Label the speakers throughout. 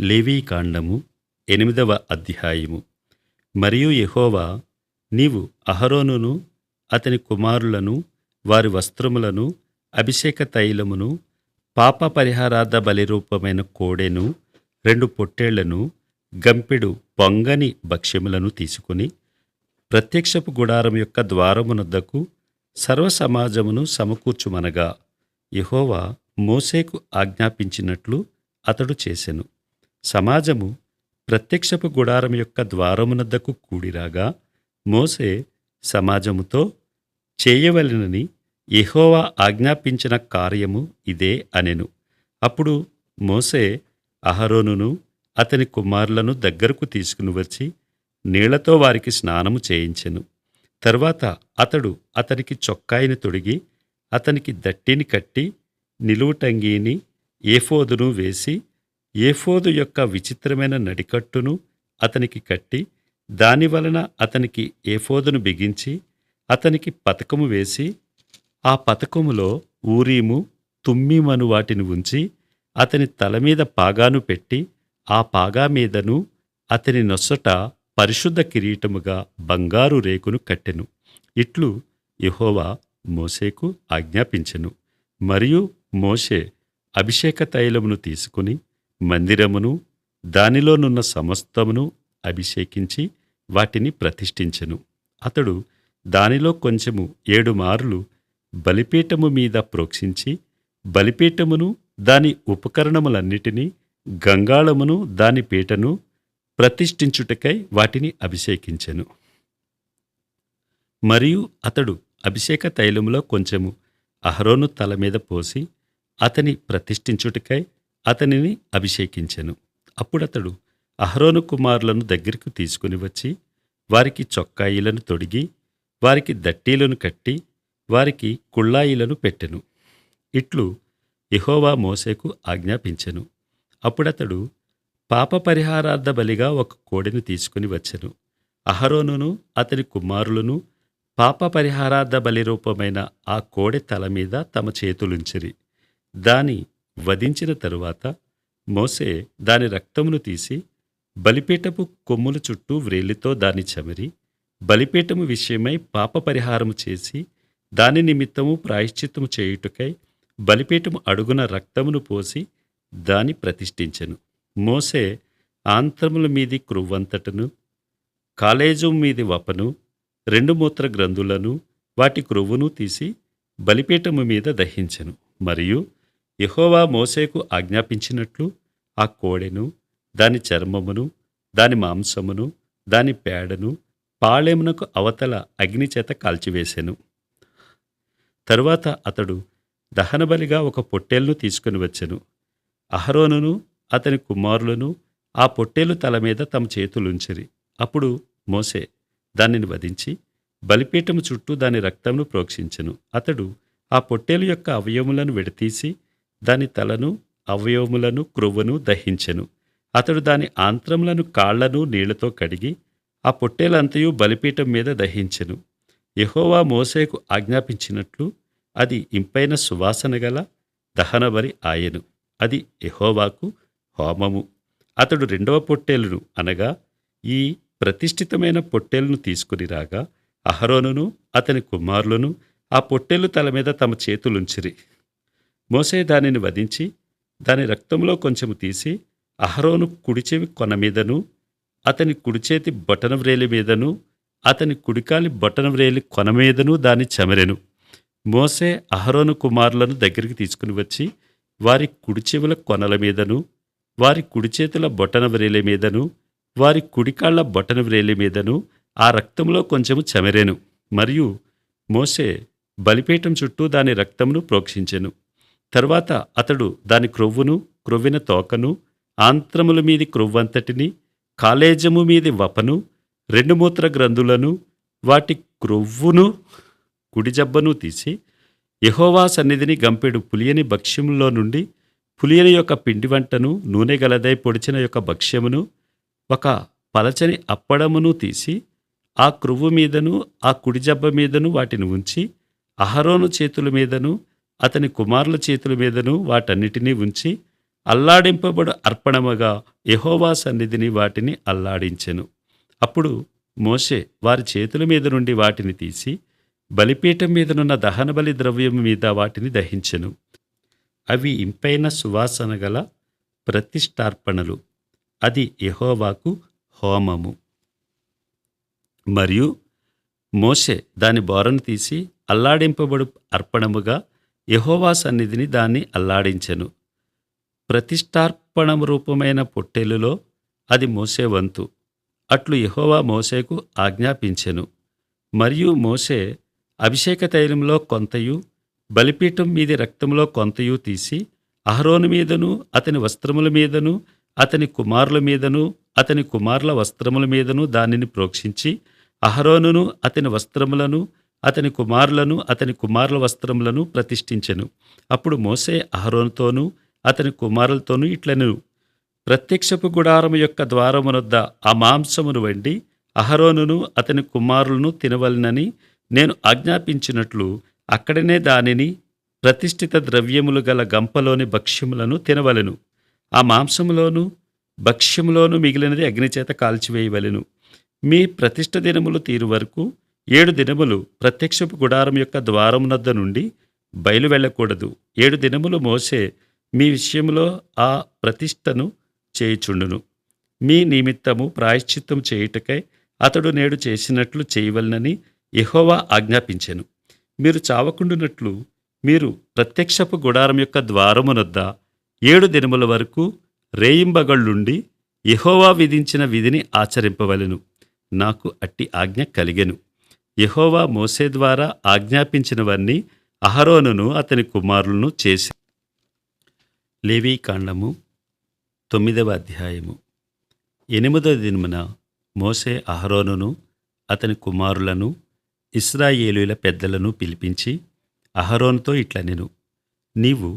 Speaker 1: లేవీకాండము ఎనిమిదవ అధ్యాయము. మరియు యహోవా నీవు అహరోనును అతని కుమారులను వారి వస్త్రములను అభిషేక తైలమును పాప పరిహారార్థ బలిరూపమైన కోడెను రెండు పొట్టేళ్ళను గంపెడు పొంగని భక్ష్యములను తీసుకుని ప్రత్యక్షపు గుడారం యొక్క ద్వారమునొద్దకు సర్వ సమాజమును సమకూర్చుమనగా యహోవా మోసేకు ఆజ్ఞాపించినట్లు అతడు చేసెను. సమాజము ప్రత్యక్షపు గుడారం యొక్క ద్వారమునద్దకు కూడిరాగా మోసే సమాజముతో చేయవలెనని యహోవా ఆజ్ఞాపించిన కార్యము ఇదే అనెను. అప్పుడు మోసే అహరోనును అతని కుమారులను దగ్గరకు తీసుకుని వచ్చి నీళ్ళతో వారికి స్నానము చేయించెను. తర్వాత అతడు అతనికి చొక్కాయిని తొడిగి అతనికి దట్టిని కట్టి నిలువుటంగీని ఏఫోదును వేసి ఏఫోదు యొక్క విచిత్రమైన నడికట్టును అతనికి కట్టి దాని వలన అతనికి ఏఫోదును బిగించి అతనికి పతకము వేసి ఆ పతకములో ఊరీము తుమ్మీమను వాటిని ఉంచి అతని తల మీద పాగాను పెట్టి ఆ పాగా మీదను అతని నొసట పరిశుద్ధ కిరీటముగా బంగారు రేకును కట్టెను. ఇట్లు యహోవా మోసేకు ఆజ్ఞాపించెను. మరియు మోషే అభిషేక తైలమును తీసుకుని మందిరమును దానిలోనున్న సమస్తమును అభిషేకించి వాటిని ప్రతిష్ఠించెను. అతడు దానిలో కొంచెము ఏడు మార్లు బలిపీఠము మీద ప్రోక్షించి బలిపీఠమును దాని ఉపకరణములన్నిటినీ గంగాళమును దాని పీటను ప్రతిష్ఠించుటకై వాటిని అభిషేకించెను. మరియు అతడు అభిషేక తైలములో కొంచెము అహరోను తల మీద పోసి అతని ప్రతిష్ఠించుటకై అతనిని అభిషేకించెను. అప్పుడతడు అహరోను కుమారులను దగ్గరకు తీసుకుని వచ్చి వారికి చొక్కాయిలను తొడిగి వారికి దట్టీలను కట్టి వారికి కుళ్ళాయిలను పెట్టెను. ఇట్లు ఇహోవా మోసేకు ఆజ్ఞాపించెను. అప్పుడతడు పాప పరిహారార్థ బలిగా ఒక కోడెను తీసుకుని వచ్చెను. అహరోనును అతని కుమారులను పాప పరిహారార్థ బలి రూపమైన ఆ కోడె తల మీద తమ చేతులుంచిరి. దాని వధించిన తరువాత మోసే దాని రక్తమును తీసి బలిపీఠపు కొమ్ముల చుట్టూ వ్రేలితో దాన్ని చమిరి బలిపీఠము విషయమై పాప పరిహారము చేసి దాని నిమిత్తము ప్రాయశ్చిత్తము చేయుటకై బలిపీఠము అడుగున రక్తమును పోసి దాని ప్రతిష్ఠించెను. మోసే ఆంత్రముల మీది క్రువ్వంతటను కాలేజు మీది వపను రెండు మూత్ర గ్రంథులను వాటి క్రొవ్వును తీసి బలిపీఠము మీద దహించెను. మరియు యహోవా మోసేకు ఆజ్ఞాపించినట్లు ఆ కోడెను దాని చర్మమును దాని మాంసమును దాని పేడను పాళెమునకు అవతల అగ్నిచేత కాల్చివేశాను తరువాత అతడు దహనబలిగా ఒక పొట్టేలును తీసుకుని వచ్చెను. అహరోనును అతని కుమారులను ఆ పొట్టేలు తల మీద తమ చేతులుంచిరి. అప్పుడు మోసే దానిని వధించి బలిపీఠము చుట్టూ దాని రక్తమును ప్రోక్షించెను. అతడు ఆ పొట్టేలు యొక్క అవయములను విడతీసి దాని తలను అవయవములను క్రొవ్వను దహించెను. అతడు దాని ఆంత్రములను కాళ్ళను నీళ్ళతో కడిగి ఆ పొట్టేలంతయు బలిపీఠం మీద దహించెను. యహోవా మోసేకు ఆజ్ఞాపించినట్లు అది ఇంపైన సువాసన గల దహనబలి ఆయెను. అది యహోవాకు హోమము. అతడు రెండవ పొట్టేలును అనగా ఈ ప్రతిష్ఠితమైన పొట్టేలును తీసుకుని రాగా అహరోనును అతని కుమారులను ఆ పొట్టేలు తల మీద తమ చేతులుంచిరి. మోసే దానిని వధించి దాని రక్తంలో కొంచెము తీసి అహరోను కుడిచెవి కొన మీదను అతని కుడిచేతి బొటన వ్రేలి మీదను అతని కుడికాలి బొటన వ్రేలి కొన మీదను దాన్ని చెమరెను. మోసే అహరోను కుమారులను దగ్గరికి తీసుకుని వచ్చి వారి కుడిచెవుల కొనల మీదను వారి కుడిచేతుల బొటన వ్రేలి మీదను వారి కుడికాళ్ళ బొటన వ్రేలి మీదను ఆ రక్తంలో కొంచెము చెమరేను. మరియు మోసే బలిపీఠం చుట్టూ దాని రక్తమును ప్రోక్షించెను. తరువాత అతడు దాని క్రొవ్వును క్రొవ్విన తోకను ఆంత్రముల మీది క్రొవ్వంతటిని కాలేజము మీది వపను రెండు మూత్ర గ్రంథులను వాటి క్రొవ్వును కుడిజబ్బను తీసి యహోవా సన్నిధిని గంపెడు పులియని భక్ష్యములో నుండి పులియని యొక్క పిండి వంటను నూనె గలదై పొడిచిన యొక్క భక్ష్యమును ఒక పలచని అప్పడమును తీసి ఆ క్రొవ్వు మీదను ఆ కుడిజబ్బ మీదను వాటిని ఉంచి అహరోను చేతుల మీదను అతని కుమారుల చేతుల మీదను వాటన్నిటినీ ఉంచి అల్లాడింపబడు అర్పణముగా యహోవా సన్నిధిని వాటిని అల్లాడించెను. అప్పుడు మోషే వారి చేతుల మీద నుండి వాటిని తీసి బలిపీఠం మీదనున్న దహనబలి ద్రవ్యం మీద వాటిని దహించెను. అవి ఇంపైన సువాసన గల ప్రతిష్టార్పణలు. అది యహోవాకు హోమము. మరియు మోషే దాని బోరను తీసి అల్లాడింపబడు అర్పణముగా యహోవా సన్నిధిని దాన్ని అల్లాడించెను. ప్రతిష్టార్పణ రూపమైన పొట్టెలులో అది మోసే వంతు. అట్లు యహోవా మోసేకు ఆజ్ఞాపించెను. మరియు మోసే అభిషేక తైలంలో కొంతయు బలిపీఠం మీది రక్తంలో కొంతయు తీసి అహరోను మీదను అతని వస్త్రముల మీదను అతని కుమారుల మీదను అతని కుమారుల వస్త్రముల మీదను దానిని ప్రోక్షించి అహరోనును అతని వస్త్రములను అతని కుమారులను అతని కుమారుల వస్త్రములను ప్రతిష్ఠించెను. అప్పుడు మోసే అహరోనుతోనూ అతని కుమారులతోనూ ఇట్లను ప్రత్యక్షపు గుడారము యొక్క ద్వారమునొద్ద ఆ మాంసమును వండి అహరోనును అతని కుమారులను తినవలనని నేను ఆజ్ఞాపించినట్లు అక్కడనే దానిని ప్రతిష్ఠిత ద్రవ్యములు గల గంపలోని భక్ష్యములను తినవలెను. ఆ మాంసములోను భక్ష్యములోను మిగిలినది అగ్నిచేత కాల్చివేయవలెను. మీ ప్రతిష్ఠ దినములు తీరు వరకు ఏడు దినములు ప్రత్యక్షపు గుడారం యొక్క ద్వారమునద్ద నుండి బయలు వెళ్ళకూడదు. ఏడు దినములు మోసే మీ విషయంలో ఆ ప్రతిష్టను చేయుచుండును. మీ నిమిత్తము ప్రాయశ్చిత్తం చేయుటకై అతడు నేడు చేసినట్లు చేయవలనని యెహోవా ఆజ్ఞాపించెను. మీరు చావకుండునట్లు మీరు ప్రత్యక్షపు గుడారం యొక్క ద్వారమునొద్ద ఏడు దినముల వరకు రేయింబగళ్ళుండి యెహోవా విధించిన విధిని ఆచరింపవలను. నాకు అట్టి ఆజ్ఞ కలిగెను. యహోవా మోసే ద్వారా ఆజ్ఞాపించినవన్నీ అహరోనును అతని కుమారులను చేసి. లేవీకాండము తొమ్మిదవ అధ్యాయము. ఎనిమిదవ దినమున మోసే అహరోనును అతని కుమారులను ఇస్రాయేలుల పెద్దలను పిలిపించి అహరోనుతో ఇట్లనెను నీవు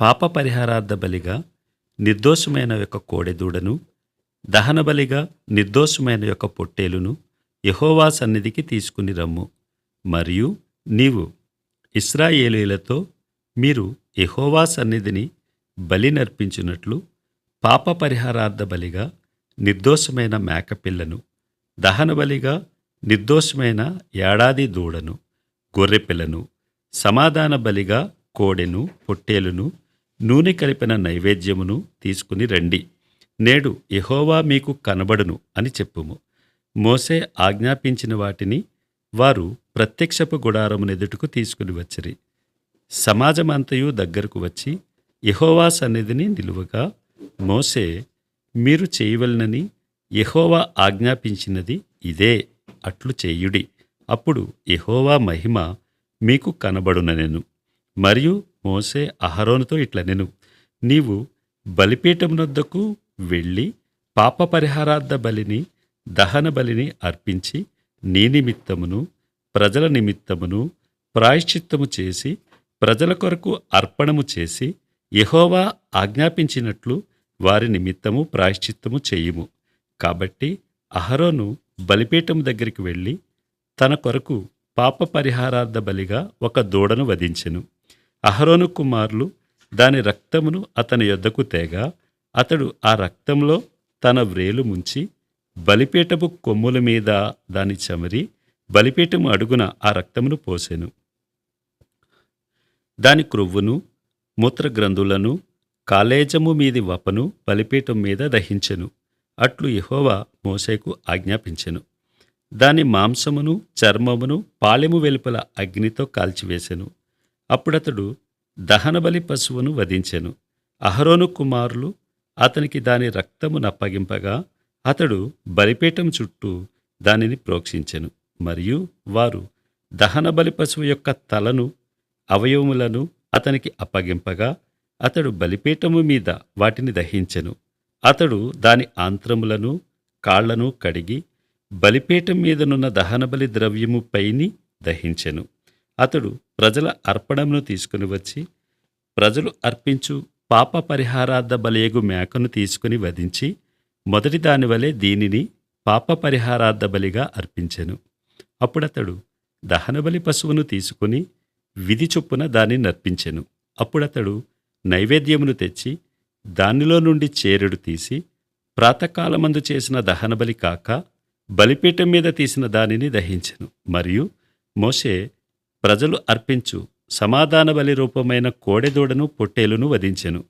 Speaker 1: పాప పరిహారార్థ బలిగా నిర్దోషమైన యొక్క కోడెదూడను దహనబలిగా నిర్దోషమైన యొక్క పొట్టేలును యహోవా సన్నిధికి తీసుకుని రమ్ము. మరియు నీవు ఇస్రాయేలీలతో మీరు యహోవా సన్నిధిని బలి నర్పించినట్లు పాప పరిహారార్థ బలిగా నిర్దోషమైన మేకపిల్లను దహనబలిగా నిర్దోషమైన ఏడాది దూడను గొర్రెపిల్లను సమాధాన బలిగా కోడెను పొట్టేలును నూనె కలిపిన నైవేద్యమును తీసుకుని రండి. నేడు ఎహోవా మీకు కనబడును అని చెప్పుము. మోసే ఆజ్ఞాపించిన వాటిని వారు ప్రత్యక్షపు గుడారమునెదుటకు తీసుకుని వచ్చిరి. సమాజమంతయు దగ్గరకు వచ్చి యహోవా సన్నిధిని నిలువగా మోసే మీరు చేయవలనని యహోవా ఆజ్ఞాపించినది ఇదే అట్లు చేయుడి. అప్పుడు యహోవా మహిమ మీకు కనబడుననెను. మరియు మోసే అహరోనుతో ఇట్లనెను నీవు బలిపీఠమునొద్దకు వెళ్ళి పాప పరిహారార్థ బలిని దహన బలిని అర్పించి నీ నిమిత్తమును ప్రజల నిమిత్తమును ప్రాయశ్చిత్తము చేసి ప్రజల కొరకు అర్పణము చేసి యహోవా ఆజ్ఞాపించినట్లు వారి నిమిత్తము ప్రాయశ్చిత్తము చేయుము. కాబట్టి అహరోను బలిపీఠం దగ్గరికి వెళ్ళి తన కొరకు పాప పరిహారార్థ బలిగా ఒక దూడను వధించెను. అహరోను కుమారులు దాని రక్తమును అతని యొద్దకు తేగా అతడు ఆ రక్తంలో తన వ్రేలు ముంచి బలిపీఠపు కొమ్ముల మీద దాని చమరి బలిపీఠము అడుగున ఆ రక్తమును పోసెను. దాని క్రొవ్వును మూత్రగ్రంథులను కాలేజము మీది వపను బలిపీఠం మీద దహించెను. అట్లు యహోవా మోసేకు ఆజ్ఞాపించెను. దాని మాంసమును చర్మమును పాలెము వెలుపల అగ్నితో కాల్చివేసెను. అప్పుడతడు దహనబలి పశువును వధించెను. అహరోను కుమారులు అతనికి దాని రక్తము నప్పగింపగా అతడు బలిపీఠం చుట్టూ దానిని ప్రోక్షించెను. మరియు వారు దహనబలి పశువు యొక్క తలను అవయవములను అతనికి అప్పగింపగా అతడు బలిపీఠము మీద వాటిని దహించెను. అతడు దాని ఆంత్రములను కాళ్ళను కడిగి బలిపీఠం మీదనున్న దహనబలి ద్రవ్యము పైని దహించెను. అతడు ప్రజల అర్పణమును తీసుకుని వచ్చి ప్రజలు అర్పించు పాప పరిహారార్థ బలియగు మేకను తీసుకుని వధించి మొదటి దానివలే దీనిని పాప పరిహారార్థ బలిగా అర్పించెను. అప్పుడతడు దహనబలి పశువును తీసుకుని విధి చొప్పున దాన్ని నర్పించెను. అప్పుడతడు నైవేద్యమును తెచ్చి దానిలో నుండి చేరెడు తీసి ప్రాతకాలమందు చేసిన దహనబలి కాక బలిపీఠం మీద తీసిన దానిని దహించెను. మరియు మోషే ప్రజలు అర్పించు సమాధాన బలి రూపమైన కోడెదూడను పొట్టేలును వధించెను.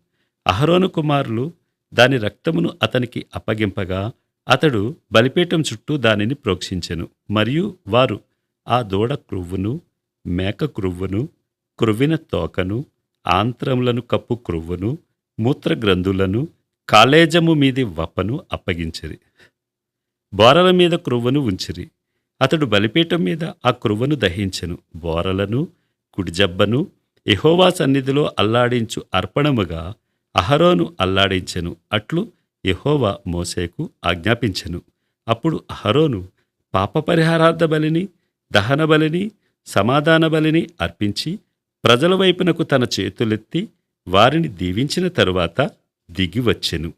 Speaker 1: అహరోను కుమారులు దాని రక్తమును అతనికి అప్పగింపగా అతడు బలిపీఠం చుట్టూ దానిని ప్రోక్షించెను. మరియు వారు ఆ దూడ క్రువ్వును మేక క్రువ్వును క్రువ్విన తోకను ఆంత్రములను కప్పు క్రువ్వును మూత్రగ్రంథులను కాలేజము మీది వప్పను అప్పగించిరి. బోరల మీద క్రువ్వను ఉంచిరి. అతడు బలిపీఠం మీద ఆ క్రువ్వను దహించెను. బోరలను కుడిజబ్బను ఎహోవా సన్నిధిలో అల్లాడించు అర్పణముగా అహరోను అల్లాడించెను. అట్లు యహోవా మోసేకు ఆజ్ఞాపించెను. అప్పుడు అహరోను పాపపరిహారార్థ బలిని దహన బలిని సమాధాన బలిని అర్పించి ప్రజల వైపునకు తన చేతులెత్తి వారిని దీవించిన తరువాత దిగి వచ్చెను.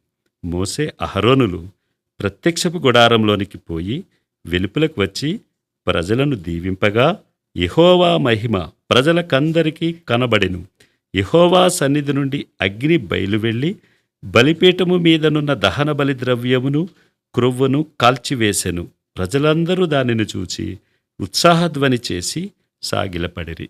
Speaker 1: మోసే అహరోనులు ప్రత్యక్షపు గుడారంలోనికి పోయి వెలుపులకు వచ్చి ప్రజలను దీవింపగా ఇహోవా మహిమ ప్రజలకందరికీ కనబడెను. యహోవా సన్నిధి నుండి అగ్ని బయలువెళ్ళి బలిపీఠము మీదనున్న దహన బలి ద్రవ్యమును క్రొవ్వును కాల్చివేసెను. ప్రజలందరూ దానిని చూచి ఉత్సాహధ్వని చేసి సాగిలపడిరి.